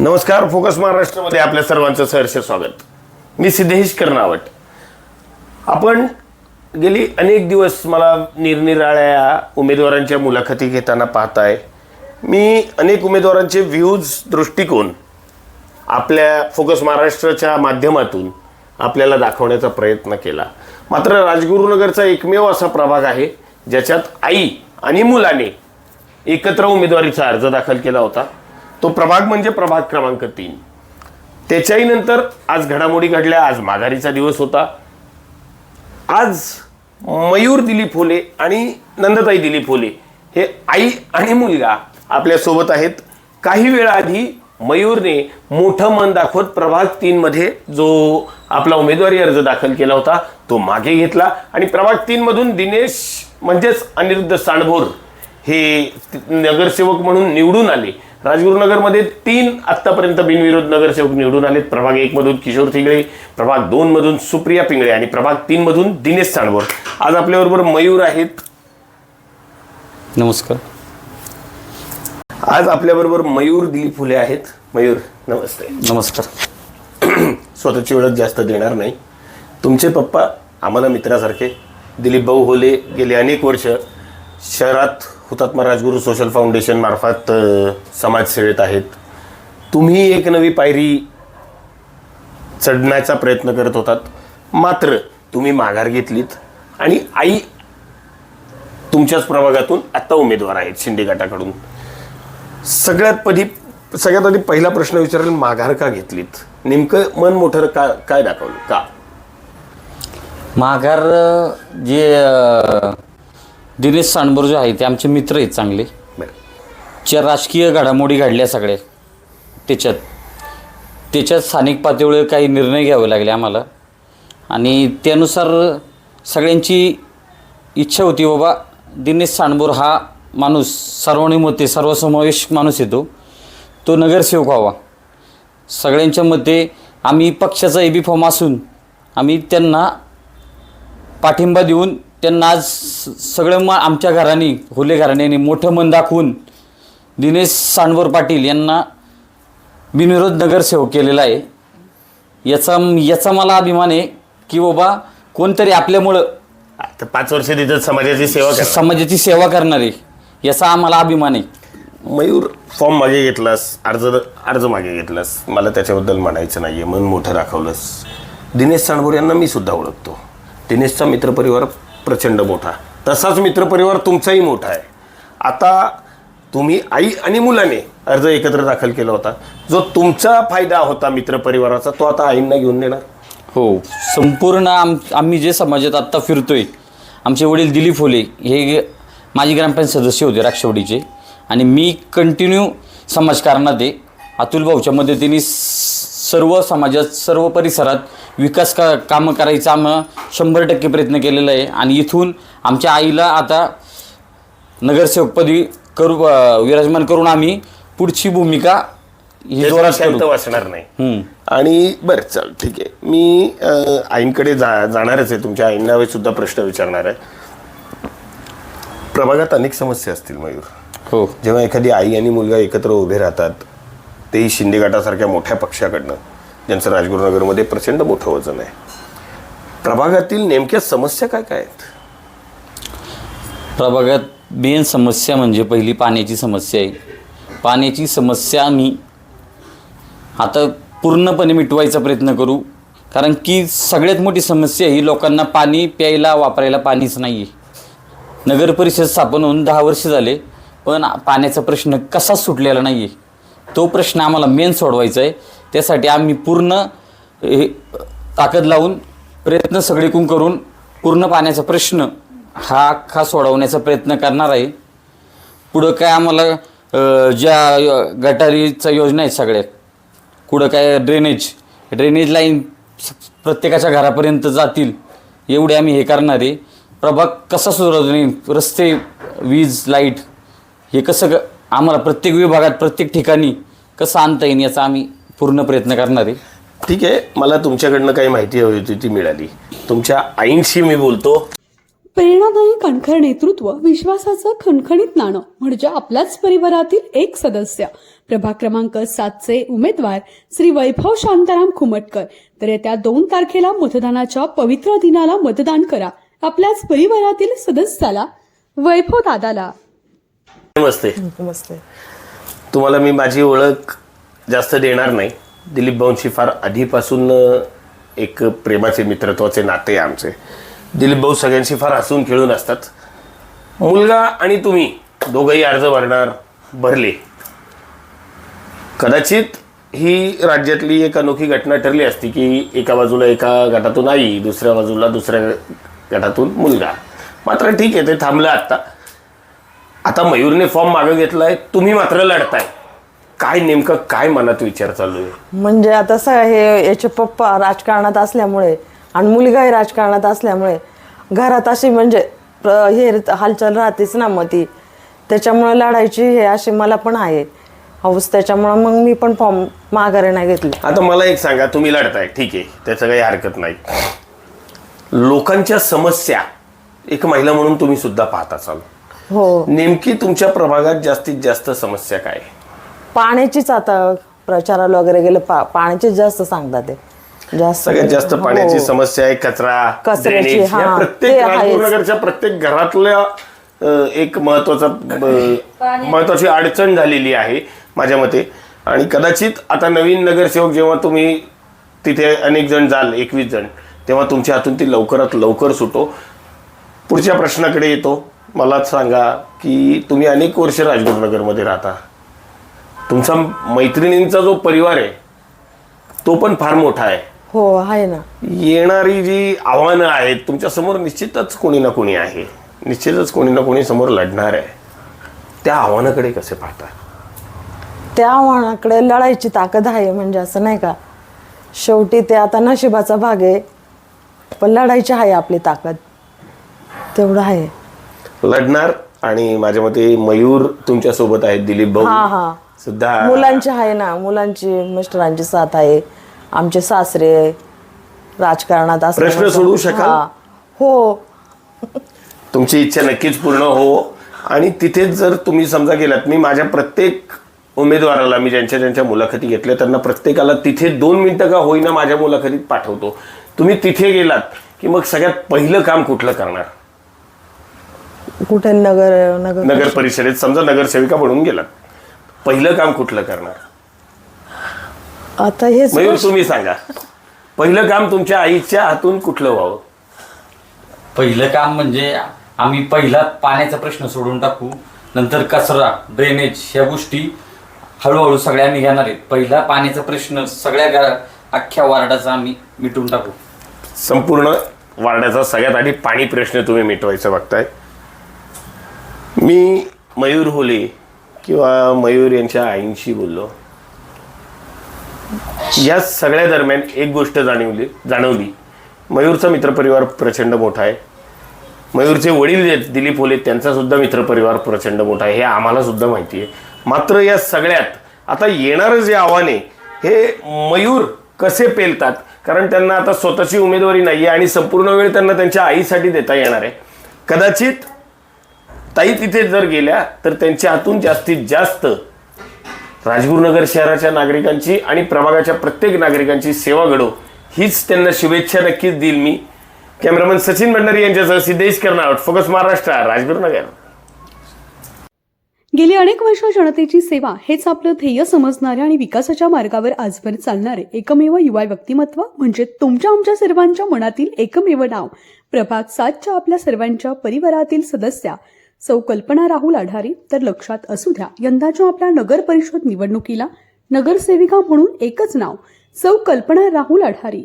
नमस्कार फोकस महाराष्ट्रामध्ये आपल्या सर्वांचं सहर्ष स्वागत. मी सिद्धेश कर्नावट आपण गेली अनेक दिवस मला निरनिराळ्या उमेदवारांच्या मुलाखती घेताना पाहताय. मी अनेक उमेदवारांचे व्ह्यूज दृष्टिकोन आपल्या फोकस महाराष्ट्राच्या माध्यमातून आपल्याला दाखवण्याचा प्रयत्न केला. मात्र राजगुरुनगरचा एकमेव असा प्रभाग आहे ज्याच्यात आई आणि मुलाने एकत्र उमेदवारीचा अर्ज दाखल केला होता. तो प्रभाग म्हणजे प्रभाग क्रमांक तीन. त्याच्याही नंतर आज घडामोडी घडल्या आज माघारीचा दिवस होता. आज मयूर दिलीप फुले आणि नंदताई दिलीप फुले हे आई आणि मुलगा आपल्यासोबत आहेत. काही वेळा आधी मयूरने मोठं मन दाखवत प्रभाग तीनमध्ये जो आपला उमेदवारी अर्ज दाखल केला होता तो मागे घेतला. आणि प्रभाग तीनमधून दिनेश म्हणजेच अनिरुद्ध सांडभोर हे नगरसेवक म्हणून निवडून आले. राजगुरुनगरमध्ये तीन आत्तापर्यंत बिनविरोध नगरसेवक निवडून आलेत. प्रभाग एक मधून किशोर थिगळे प्रभाग दोन मधून सुप्रिया पिंगळे आणि प्रभाग तीन मधून दिनेश सांडभोर आज आपल्याबरोबर मयूर आहेत. नमस्कार. आज आपल्याबरोबर मयूर दिलीप फुले आहेत. मयूर नमस्ते. नमस्कार. स्वतःची ओळख जास्त देणार नाही. तुमचे पप्पा आम्हाला मित्रासारखे. दिलीप भाऊ होले गेले अनेक वर्ष. शहरात हुतात्मा राजगुरू सोशल फाउंडेशन मार्फत समाजसेवेत आहेत. तुम्ही एक नवी पायरी चढण्याचा प्रयत्न करत होतात. मात्र तुम्ही माघार घेतलीत आणि आई तुमच्याच प्रभागातून आता उमेदवार आहेत शिंदे गटाकडून. सगळ्यात पदी सगळ्यात आधी पहिला प्रश्न विचारेल माघार का घेतलीत? नेमकं मन मोठं का काय दाखवलं? का? माघार जे दिनेश सांडभोर जे आहे ते आमचे मित्र आहेत चांगले. ज्या राजकीय घडामोडी घडल्या सगळ्या. त्याच्यात त्याच्यात स्थानिक पातळीवर काही निर्णय घ्यावे लागले आम्हाला. आणि त्यानुसार सगळ्यांची इच्छा होती बाबा दिनेश सांडभोर हा माणूस सर्वानुमते सर्वसमावेश माणूस येतो तो. नगरसेवक व्हावा. सगळ्यांच्या मते आम्ही पक्षाचा एबी फॉर्म असून आम्ही त्यांना पाठिंबा देऊन त्यांना आज सगळं मग आमच्या घराने होले घराण्याने मोठं मन दाखवून दिनेश सांडवर पाटील यांना बिनविरोध नगरसेवक केलेला आहे. याचा याचा मला अभिमान आहे की बाबा कोणतरी आपल्यामुळं आता पाच वर्ष तिथं समाजाची सेवा करा समाजाची सेवा करणारे याचा आम्हाला अभिमान आहे. मयूर फॉर्म मागे घेतलास अर्ज अर्ज मागे घेतलास. मला त्याच्याबद्दल म्हणायचं नाहीये मन मोठं दाखवलंस दिनेश सांडभोर यांना मी सुद्धा ओळखतो. दिनेशचा मित्रपरिवार प्रचंड मोठा. तसाच मित्रपरिवार तुमचाही मोठा आहे. आता तुम्ही आई आणि मुलाने अर्ज एकत्र दाखल केला होता. जो तुमचा फायदा होता मित्रपरिवाराचा तो आता आईंना घेऊन देणार? हो. संपूर्ण आम आम्ही जे समाजात आत्ता फिरतोय आमचे वडील दिलीप फुले हे माजी ग्रामपंचायत सदस्य होते राक्षवडीचे. आणि मी कंटिन्यू समाजकारणात आहे. अतुल भाऊच्या मदतीने सर्व समाजात सर्व परिसरात विकास का कामं करायचा आम्ही शंभर टक्के प्रयत्न केलेला आहे. आणि इथून आमच्या आईला आता नगरसेवकपदी करू अ, विराजमान करून आम्ही पुढची भूमिका ही जोरात शांत करू. वाचणार नाही. आणि बरं चल ठीक आहे. मी अं, आईंकडे जा जाणारच आहे. तुमच्या आईंना सुद्धा प्रश्न विचारणार आहे. प्रभागात अनेक समस्या असतील मयूर. हो. जेव्हा एखादी आई आणि मुलगा एकत्र उभे राहतात तेही शिंदे गटासारख्या मोठ्या पक्षाकडनं. ज्यांचं राजगुरुनगरमध्ये प्रचंड मोठं वजन आहे. प्रभागातील नेमक्या समस्या काय काय आहेत? प्रभागात मेन समस्या म्हणजे पहिली पाण्याची समस्या आहे. पाण्याची समस्या आम्ही आता पूर्णपणे मिटवायचा प्रयत्न करू. कारण की सगळ्यात मोठी समस्या ही लोकांना पाणी प्यायला वापरायला पाणीच नाही आहे नगर परिषद स्थापन होऊन दहा वर्ष झाले पण पाण्याचा प्रश्न कसा सुटलेला नाही आहे तो प्रश्न आम्हाला मेन सोडवायचा आहे. त्यासाठी आम्ही पूर्ण हे, ताकद लावून प्रयत्न सगळीकून करून पूर्ण पाण्याचा प्रश्न हा खा सोडवण्याचा प्रयत्न करणार आहे. पुढं काय आम्हाला ज्या गटारीचा योजना आहेत सगळ्या कुठं काय ड्रेनेज ड्रेनेज लाईन स- प्रत्येकाच्या घरापर्यंत जातील एवढे आम्ही हे करणार आहे. प्रभाग कसा सुधारतो रस्ते वीज लाइट हे कसं आम्हाला प्रत्येक विभागात प्रत्येक ठिकाणी कसं आणता येईल याचा आम्ही पूर्ण प्रयत्न करणार. आहे ठीक आहे मला तुमच्याकडनं काही माहिती हवी होती ती मिळाली. तुमच्या आईंशी मी बोलतो. प्रेरणादायी कणखर नेतृत्व विश्वासाचं खणखणीत नाणं म्हणजे आपल्याच परिवारातील एक सदस्य. प्रभाग क्रमांक सातचे उमेदवार श्री वैभव शांताराम खुमटकर. तर येत्या दोन तारखेला मतदानाच्या पवित्र दिनाला मतदान करा. आपल्याच परिवारातील सदस्याला वैभव दादाला. नमस्ते. नमस्ते. तुम्हाला मी माझी ओळख जास्त देणार नाही. दिलीप भाऊंशी फार आधीपासून एक प्रेमाचे मित्रत्वाचे नाते आमचे. दिलीप भाऊ सगळ्यांशी फार हसून खेळून असतात. मुलगा आणि तुम्ही दोघंही अर्ज भरणार भरले. कदाचित ही राज्यातली एक अनोखी घटना ठरली असती की एका बाजूला एका गटातून आई दुसऱ्या बाजूला दुसऱ्या गटातून मुलगा. मात्र ठीक आहे ते थांबलं आत्ता. आता मयूरने फॉर्म मागं घेतलाय तुम्ही मात्र लढताय. काय नेमकं काय मनात विचार चालू आहे? म्हणजे आता स हे याचे पप्पा राजकारणात असल्यामुळे आणि मुलगाही राजकारणात असल्यामुळे घरात अशी म्हणजे प्र- हे हालचाल राहतेच ना मग ती. त्याच्यामुळे लढायची हे अशी मला पण आहे. हौस त्याच्यामुळं मग मी पण फॉर्म माघारी नाही घेतली. आता मला एक सांगा तुम्ही लढताय ठीक आहे. त्याचं काही हरकत नाही. लोकांच्या समस्या एक महिला म्हणून तुम्ही सुद्धा पाहत असाल हो. नेमकी तुमच्या प्रभागात जास्तीत जास्त समस्या काय? आहे? पाण्याचीच आता प्रचाराला वगैरे गेलं पा पाण्याचीच जास्त सांगतात ते. जास्त. सगळ्यात जास्त हो. पाण्याची समस्या आहे कचरा कचऱ्याची, या हा, प्रत्येक ते आहेच. राजगुरुनगरच्या प्रत्येक घरातल्या अ, एक महत्त्वाचा अ, महत्वाची अडचण झालेली आहे माझ्या मते. आणि कदाचित आता नवीन नगरसेवक जेव्हा तुम्ही तिथे अनेक जण जाल एकवीस जण तेव्हा तुमच्या हातून ती लवकरात लवकर सुटो. पुढच्या प्रश्नाकडे येतो. मलाच सांगा की तुम्ही अनेक वर्ष राजगुरुनगरमध्ये राहता. तुमचा मैत्रिणींचा जो परिवार आहे तो पण फार मोठा आहे. हो आहे ना. येणारी जी आव्हानं आहेत तुमच्यासमोर निश्चितच कोणी ना कोणी आहे. निश्चितच कोणी ना कोणी समोर लढणार आहे. त्या आव्हानाकडे कसे पाहता? त्या आव्हानाकडे लढायची ताकद आहे म्हणजे असं नाही का? शेवटी ते आता नशिबाचा भाग आहे पण लढायची आहे आपली ताकद. तेवढं आहे. लढणार आणि माझ्या मते मयूर तुमच्यासोबत आहेत दिलीप हा भाऊ. हा सुद्धा मुलांची आहे ना मुलांची मिस्टरांची साथ आहे. आमचे सासरे राजकारणात असल्यामुळे- प्रश्न सोडवू शकाल? हा. हो. तुमची इच्छा नक्कीच पूर्ण हो. आणि तिथेच जर तुम्ही समजा गेलात मी माझ्या प्रत्येक उमेदवाराला मी ज्यांच्या ज्यांच्या मुलाखती घेतल्या त्यांना प्रत्येकाला तिथे दोन मिनिटं का होईना माझ्या मुलाखतीत पाठवतो. तुम्ही तिथे गेलात की मग सगळ्यात पहिलं काम कुठलं करणार? कुठे नगर नगर नगर परिषदेत समजा नगरसेविका बनून गेलात पहिलं काम कुठलं करणार? आता हेच मयूर तुम्ही सांगा. पहिलं काम तुमच्या आईच्या हातून कुठलं व्हावं? पहिलं काम म्हणजे आम्ही पहिला पाण्याचा प्रश्न सोडून टाकू नंतर कचरा ड्रेनेज ह्या गोष्टी हळूहळू सगळ्या निघणार आहेत. पहिला पाण्याचा प्रश्न सगळ्या घरा अख्ख्या वार्डाचा आम्ही मिटून टाकू. संपूर्ण वार्डाचा सगळ्यात आधी पाणी प्रश्न तुम्ही मिटवायचा बघताय. मी मयूर होले किंवा मयूर यांच्या आईंशी बोललो. या सगळ्या दरम्यान एक गोष्ट जाणवली जाणवली. मयूरचा मित्रपरिवार प्रचंड मोठा आहे. मयूरचे वडील जे दिलीप होले त्यांचा सुद्धा मित्रपरिवार प्रचंड मोठा आहे हे आम्हाला सुद्धा माहिती आहे. मात्र या सगळ्यात आता येणारं जे आव्हाने हे मयूर कसे पेलतात? कारण त्यांना आता स्वतःची उमेदवारी नाही आहे आणि संपूर्ण वेळ त्यांना त्यांच्या आईसाठी देता येणार आहे. कदाचित ताई तिथे जर गेल्या तर त्यांच्या हातून जास्तीत जास्त राजगुरुनगर शहराच्या नागरिकांची आणि प्रभागाच्या प्रत्येक नागरिकांची सेवा घडो. हीच त्यांना शुभेच्छा नक्कीच देईल मी. कॅमेरामन सचिन भंडारी यांच्यासह सिद्धेश करणार फोकस महाराष्ट्र राजगुरुनगर. गेली अनेक वर्ष जनतेची सेवा हेच आपलं ध्येय समजणारे आणि विकासाच्या मार्गावर आजवर चालणारे एकमेव युवा व्यक्तिमत्व म्हणजे तुमच्या आमच्या सर्वांच्या मनातील एकमेव नाव प्रभाग सातच्या आपल्या सर्वांच्या परिवारातील सदस्या सौ कल्पना राहुल आढारी तर लक्षात असू द्या यंदाच्या आपल्या नगर परिषद निवडणुकीला नगरसेविका म्हणून एकच नाव सौ कल्पना राहुल आढारी.